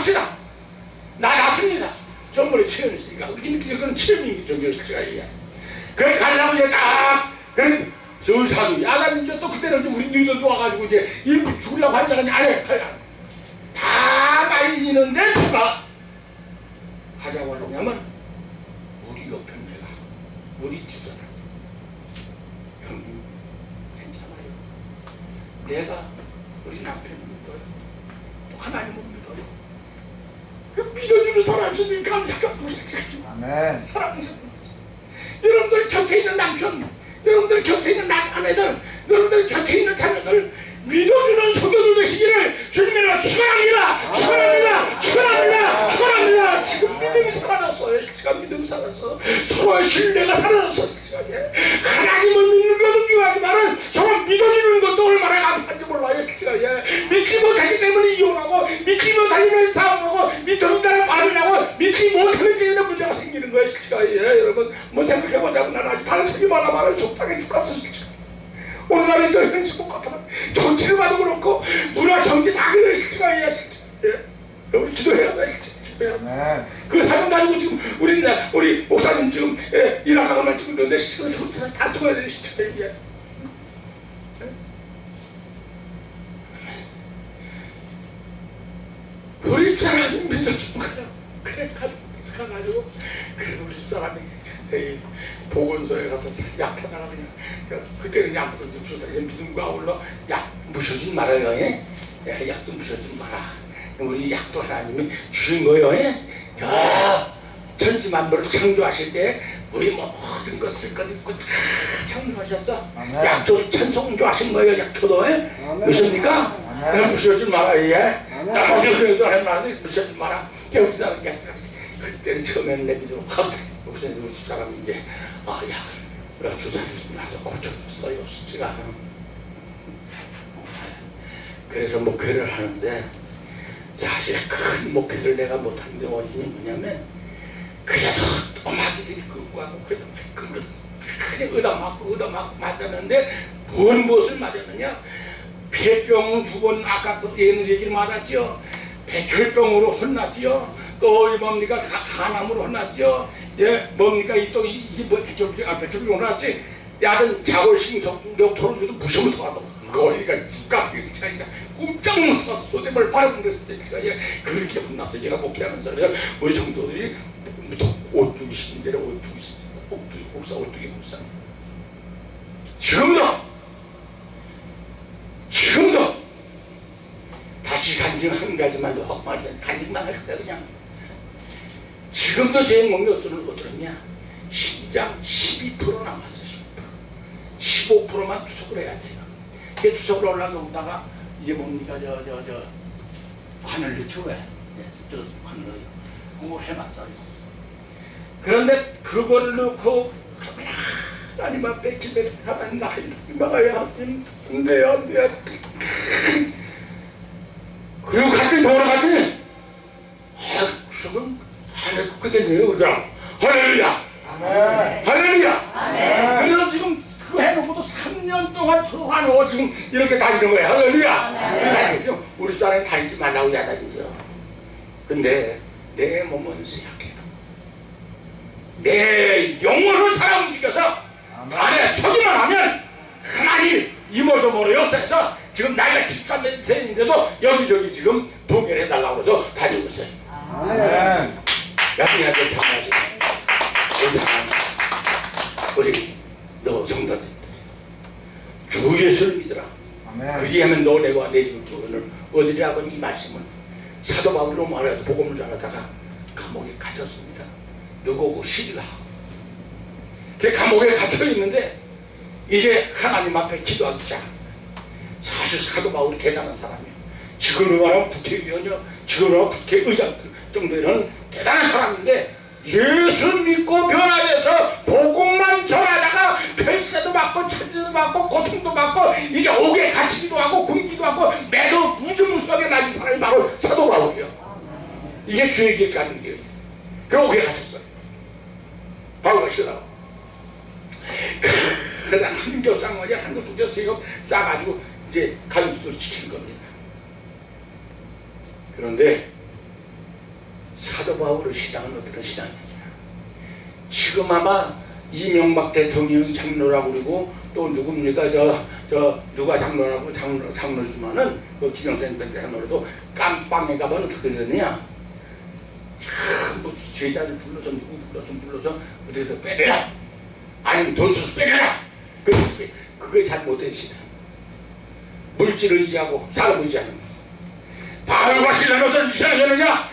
갑시다. 나 났습니다. 전번에 우리 그런 체험이 제가 얘기해. 그래 가려고 이제 딱 그래 저 사도 야단 이제 또 그때는 좀 우리 너희들도 와가지고 이제 이 죽으려고 하자니 아니 가야 다 말리는데 누가 가자고 하느냐면 우리 옆에 내가 우리 집사람 형님 괜찮아요. 내가 우리 남편을 믿어요. 또 하나님을 믿어요. 그 믿어주는 사람 있으면 감사하고 아멘. 사랑스러워. 여러분들 곁에 있는 남편, 여러분들 곁에 있는 남- 아내들, 여러분들 곁에 있는 자녀들 믿어주는 성도들 되시기를 주님으로 축원합니다. 축원합니다. 축원합니다. 축원합니다. 지금 믿음이 사라졌어요. 시간 믿음이 사라졌어. 서로의 신뢰가 사라졌어. 시간에 하나님을 믿는 것도 중요하지만은 서로 믿어주는 것도 얼마나 감사한지 몰라요. 시간에 믿지 못하기 때문에 이혼하고 믿지 못하면 싸움하고 믿음이 따라 반응하고 믿지 못하는 때문에 문제가 생기는 거예요. 시간에 여러분 뭐 생각해보자고 나는 아주 단순히만 하면 속상해 죽겠어. 진짜. 오늘날의 저 현실 같아 정치를 봐도 그렇고 문화 정치 다 그래 시간이야 진짜. 예. 우리 기도해야 돼 돼. 아멘. 그 사람 가지고 지금 우리 나 우리 목사님 지금 예, 일하다가만 지금 그런데 손- 다 죽어야 돼 진짜 이게. 우리 사람이 믿어주는 거야. 그래 가지고 가지고 그래도 우리 사람이 이 보건소에 가서 약 하다가 그냥 저 그때는 약도 좀 주사 이제 믿음과 올라 약 무셔주지 말아요. 예? 예, 약도 무셔주지 마라. 우리 약도 하나님이 주신 거예요. 예? 저 천지만물을 창조하실 때 우리 모든 것을 것 있고 다 창조하셨어. 아멘. 약초도 찬송조하신 거예요. 약초도 예? 무십니까? 아멘. 그럼 무셔주지 마라. 예? 나머지 그래도 할 말은 무셔주지 마라. 여기 사람 게 아니라 그때는 처음에는 내 믿음으로 확 우리 사람이 이제 아 야 내가 주사를 좀 놔서 고쳐줬어요. 수치가 그래서 목회를 하는데 사실 큰 목회를 내가 못한 게 원인이 뭐냐면 그래도 또마귀들이 끌고 가고 그래도 그래 그래 의다 맞고 의다 맞고 맞았는데 무슨 무엇을 맞았느냐? 폐병 두 번 아까 그 얘는 얘기를 맞았죠 백혈병으로 혼났지요 또이 뭡니까? 가- 간암으로 혼났죠? 예 뭡니까? 이또 이게 뭐 백혈병 아 백혈병 혼났지? 야든 자골신 경토를 무심을 통하고 거기가 깎이기 차이가 꼼짝 못하고 소대벌 바르고 그랬어요 제가 예, 그렇게 혼났어요 제가 목회하면서 그래서 우리 성도들이 또 오뚜기 신대로 오뚜기 신 오뚜기 목사 오뚜기 목사. 지금도 지금도 다시 간증 한 가지만 더 하고 말이야. 간증만 할 거야 그냥 지금도 제 몸이 어떠는 어떠냐? 신장 12% 남았어 10% 15%만 투석을 해야 돼요. 그 투석을 올라가다가 이제 뭡니까 저 저 저 관을 넣죠 왜? 네, 저 관을 넣어요. 그걸 해놨어요. 그런데 그걸 넣고 하나님 앞에 기도하면 나이 막아야 안돼 안돼 그리고 갑자기 돌아가더니 아, 끄겠네요. 그냥 할렐루야. 아멘. 할렐루야. 그래서 지금 그거 해놓고도 3년 동안 들어가놓고 지금 이렇게 다니는 거예요 할렐루야. 다니죠? 우리 사람이 다니지 말라고 야단이죠? 근데 내 몸은 약해요. 내 영혼을 살아 움직여서 안에 서기만 하면 하나님 이모저모로 역사해서 지금 나이가 73세인데도 여기저기 지금 동결해달라고 해서 다니고 있어요. 아멘. 여기한테 참여하시고 우리 너 성도들. 주 예수를 믿으라. 아멘. 그리하면 너 내와 내 집을 구원을 얻으리라고 이 말씀은. 사도 바울로 말해서 복음을 전하다가 감옥에 갇혔습니다. 누구고 시리라. 그 감옥에 갇혀 있는데 이제 하나님 앞에 기도하기 시작 사실 사도 바울이 대단한 사람이에요. 지금으로 말하면 국회의원이요. 지금으로 말하면 국회의장 정도는 대단한 사람인데 예수 믿고 변화돼서 복음만 전하다가 별세도 받고 천지도 받고 고통도 받고 이제 옥에 갇히기도 하고 굶기도 하고 매도 무주무수하게 맞은 사람이 바로 사도 바울이요. 이게 주의 길 가는 길이에요. 그럼 옥에 갇혔어요. 바울과 시라고 그러다 싼 거냐 한겨 두겨 세겹 싸가지고 이제 간수들을 지키는 겁니다. 그런데 사도 바울의 신앙은 어떤 신앙이냐? 지금 아마 이명박 대통령이 장로라고 그러고 또 누굽니까 저 저 누가 장로라고 장로 장로지만은 그 김영선 장로도 깜빵에 가면 어떻게 되느냐? 참뭐 제자를 불러서 누구 불러서 불러서 어디서 빼내라 아니면 돈 써서 빼내라 그 그게 잘못된 신앙 물질을 의지하고 사람을 의지하는 거야. 바울과 신라는 어떤 신앙이었느냐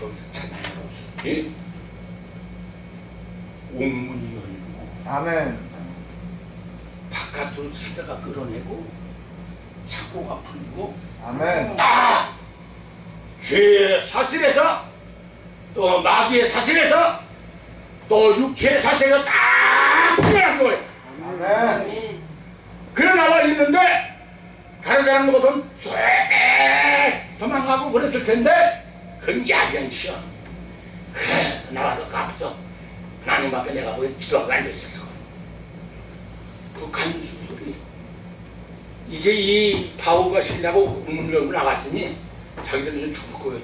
거기서 찬양하고 옥문이 열리고 아멘. 바깥으로 시다가 끌어내고 창고가 풀리고 아멘. 딱 죄의 사슬에서 또 마귀의 사슬에서 또 육체의 사슬에서 딱 풀려난 거예요 아멘. 그래 나와 있는데 다른 사람 보고는 쇠 도망가고 그랬을 텐데 그건 야견시여 그래 나와서 까불어 하나님 앞에 내가 거기 기도하고 앉아있었어. 그 간수들이 이제 이 바울과 신라고 문을 열고 나갔으니 자기들은 이제 죽을 거예요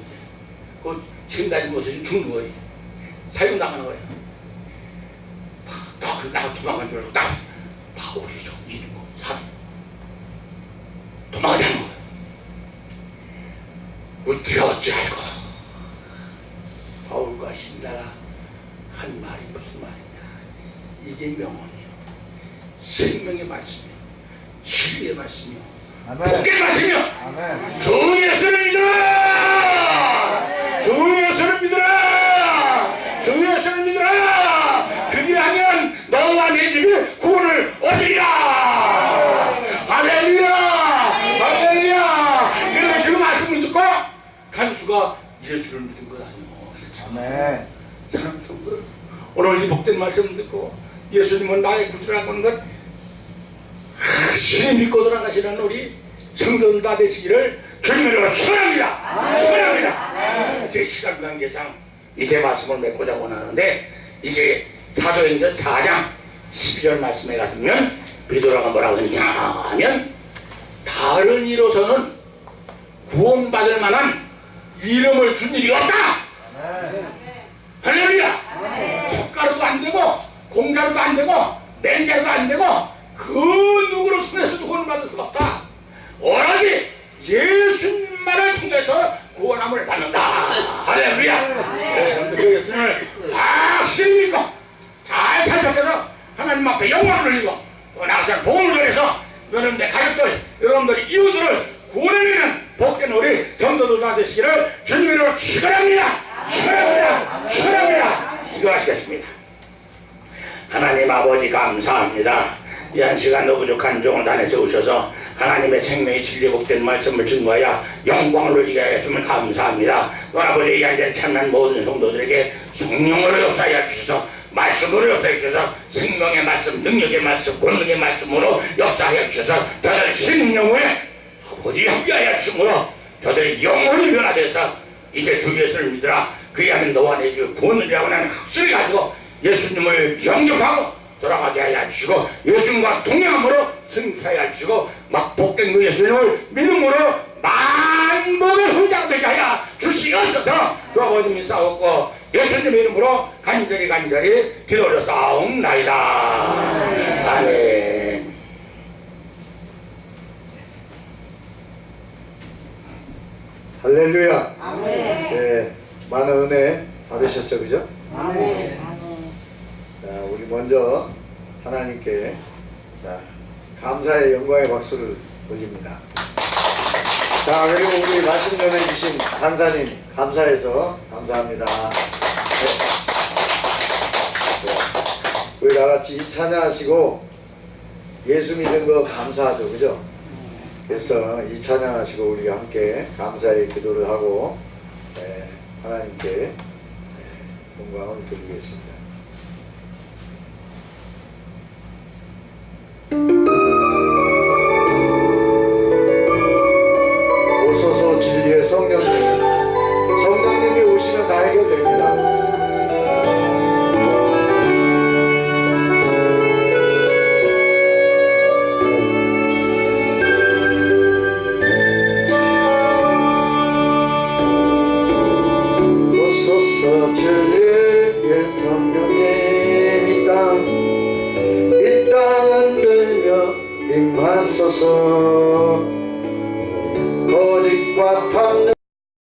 그 지금까지 못해서 죽는 거예요. 살고 나가는 거예요. 나, 나 도망간 줄 알고 나 바울이 저기 있는 거 사람 도망가자는 거예요. 어찌 어찌 알고 바울과 신라가 한 말이 무슨 말이냐 이게 명언이요 생명의 말씀이요 진리의 말씀이요. 복의 말씀이요. 주 예수를 믿어라! 주 예수를 믿어라! 주 예수를 믿어라! 그리하면 너와 내 집이 구원을 얻으리라! 할렐루야! 할렐루야! 그래서 그 말씀을 듣고 간수가 예수를 믿은 것 아니오. 아멘. 사랑 성들 오늘 이 복된 말씀을 듣고 예수님은 나의 구주라는 것 확실히 믿고 돌아가시는 우리 성도들 다 되시기를 주님으로 축원합니다. 축원합니다. 제 시간 관계상 이제 말씀을 맺고자 원하는데 이제 사도행전 4장 12절 말씀에 가면 베드로가 뭐라고 했냐 하면 다른 이로서는 구원받을 만한 이름을 준 일이 없다. 할렐루야! 속가루도 안 되고 공자루도 안 되고 맹자루도 안 되고 그 누구를 통해서도 구원 받을 수가 없다. 오로지 예수님만을 통해서 구원함을 받는다. 할렐루야. 네, 그 예수님을 확실히 믿고 잘 살펴서 하나님 앞에 영광을 돌리고 또 나가서 복음을 전해서 여러분들 가족들, 여러분들 이웃들을 구원해내는 복된 우리 성도들 다 되시기를 주님으로 축원합니다. 축원합니다. 축원합니다. 기도하시겠습니다. 하나님 아버지 감사합니다. 이한 시간도 부족한 종을 단에 세우셔서 하나님의 생명이 진리 복된 말씀을 증거하여 영광을 돌리게 하였음을 감사합니다. 또 아버지 이 아이들 참난 모든 성도들에게 성령으로 역사하여 주셔서 말씀으로 역사해 주셔서 생명의 말씀, 능력의 말씀, 권능의 말씀으로 역사하여 주셔서 저들 심령에 아버지 함께하여 주므로 저들이 영원히 변화돼서 이제 주 예수를 믿으라 그리하면 너와 내주 구원이라고 하는 확신을 가지고 예수님을 영접하고 돌아가게 하여 주시고 예수님과 동행함으로 승리하게 하여 주시고 막 복된 그 예수님을 믿음으로 만복의 소자가 되게 하여 주시옵소서 주 아버지님 싸웠고 예수님 이름으로 간절히 간절히 기도를 싸움나이다 아멘 할렐루야. 아멘. 네, 많은 은혜 받으셨죠, 그죠? 아멘. 자, 우리 먼저 하나님께 자, 감사의 영광의 박수를 올립니다. 자, 그리고 우리 말씀 전해주신 간사님 감사해서 감사합니다. 네. 네. 우리 다 같이 이 찬양하시고 예수 믿는 거 감사하죠, 그죠? 그래서 이 찬양하시고 우리가 함께 감사의 기도를 하고 네, 하나님께 네, 영광을 드리겠습니다.